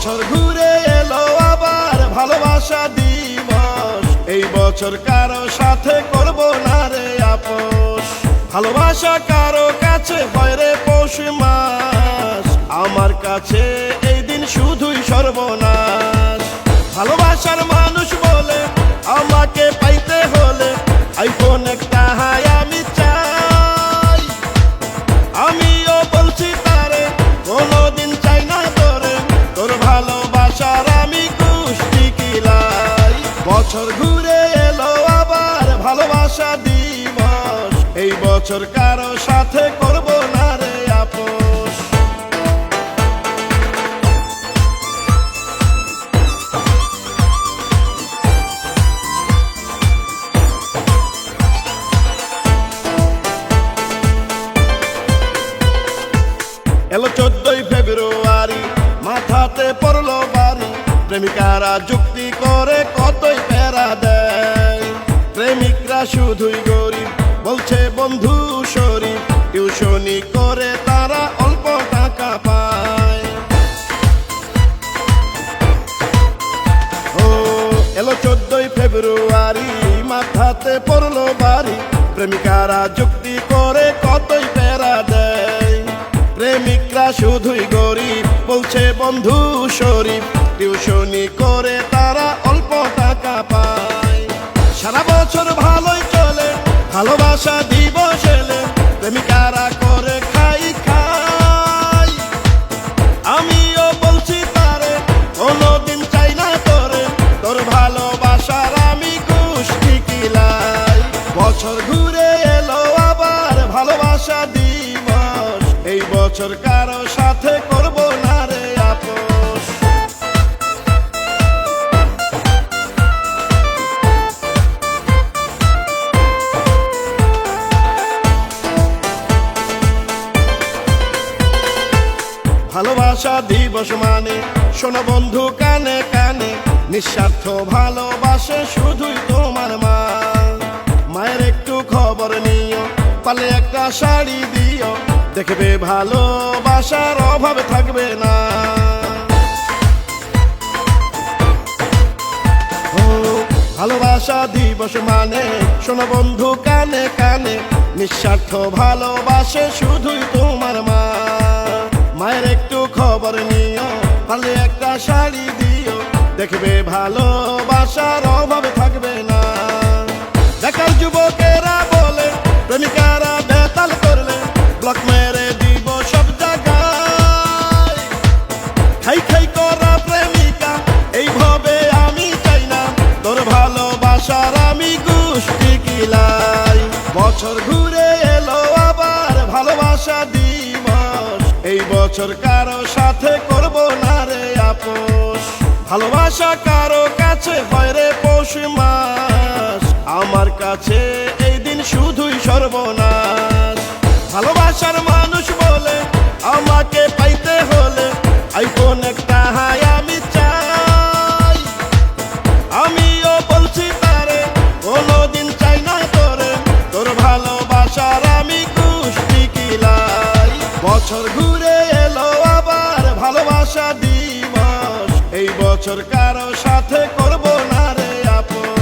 বছর ঘুরে এলো আবার ভালোবাসা দিবস। এই বছর কারও সাথে করব না রে আপোষ। ভালোবাসা কারও কাছে বয়রে পোষ পৌষ মাস। আমার কাছে এই দিন শুধুই সর্বনাশ। ভালোবাসার মানুষ বলে, আমাকে পাইতে হলে আইফোন একটা বছর ঘুরে এলো আবার ভালোবাসা দিবস। এই বছর কারও সাথে করব না রে আপোষ। এলো চোদ্দই ফেব্রুয়ারি, মাথাতে পড়ল বাড়ি। প্রেমিকারা যুক্তি করে কতই প্যারা দেয় প্রেমিকরা শুধুই গরিব, বলছে বন্ধু শরীফ। টিউশনি করে তারা অল্প টাকা পায়। ও, এলো চোদ্দই ফেব্রুয়ারি, মাথাতে পড়ল বাড়ি। প্রেমিকারা যুক্তি করে কতই প্যারা দেয়। প্রেমিকরা শুধুই গরিব, বলছে বন্ধু শরীফ। টিউশনি করে সারা বছর ভালোই চলে, ভালোবাসা দিবস এলে প্রেমিকারা করে খাই খাই। আমিও বলছি তারে, কোনোদিন চাই না তোরে, তোর ভালোবাসার আমি কুষ্টি কিলাই। বছর ঘুরে এলো আবার ভালোবাসা দিবস, এই বছর কারও সাথে করব না রে আপোষ ভালোবাসা দিবস মানে। শোনো বন্ধু, কানে কানে, নিঃস্বার্থ ভালোবাসে শুধুই তোমার মা। মায়ের একটু খবর নিও, পালে একটা শাড়ি দিও, দেখবে ভালোবাসার অভাব থাকবে না। ভালোবাসা দিবস মানে শোনো বন্ধু, কানে কানে, নিঃস্বার্থ ভালোবাসে শুধুই তোমার মা। মায়ের পারলে একটা শাড়ি দিও। দেখবে ভালোবাসার অভাব থাকবে না। বেকার যুবকেরা বলে, প্রেমিকারা বেতাল করলে ব্লক মেরে দিব সব জায়গায়। খাই খাই করা প্রেমিকা, এইভাবে আমি চাই না। তোর ভালোবাসার আমি গোষ্ঠী কিলাই। বছর ঘুরে এলো আবার ভালোবাসা দিবস এই বছর কারও সাথে করব না রে আপোষ। ভালোবাসা কারও কাছে হয় রে পৌষ মাস। আমার কাছে এই দিন শুধুই সর্বনাশ। ভালোবাসার মানুষ বলে আমাকে পাইতে হলে আইফোন একটা হাই আমি চাই। আমিও বলছি তারে, কোনোদিন চাই না তোরে। তোর ভালোবাসার আমি কুষ্টি কিলাই। বছর ঘুরে ভালোবাসা দিবস এই বছর কারও সাথে করব না রে আপোষ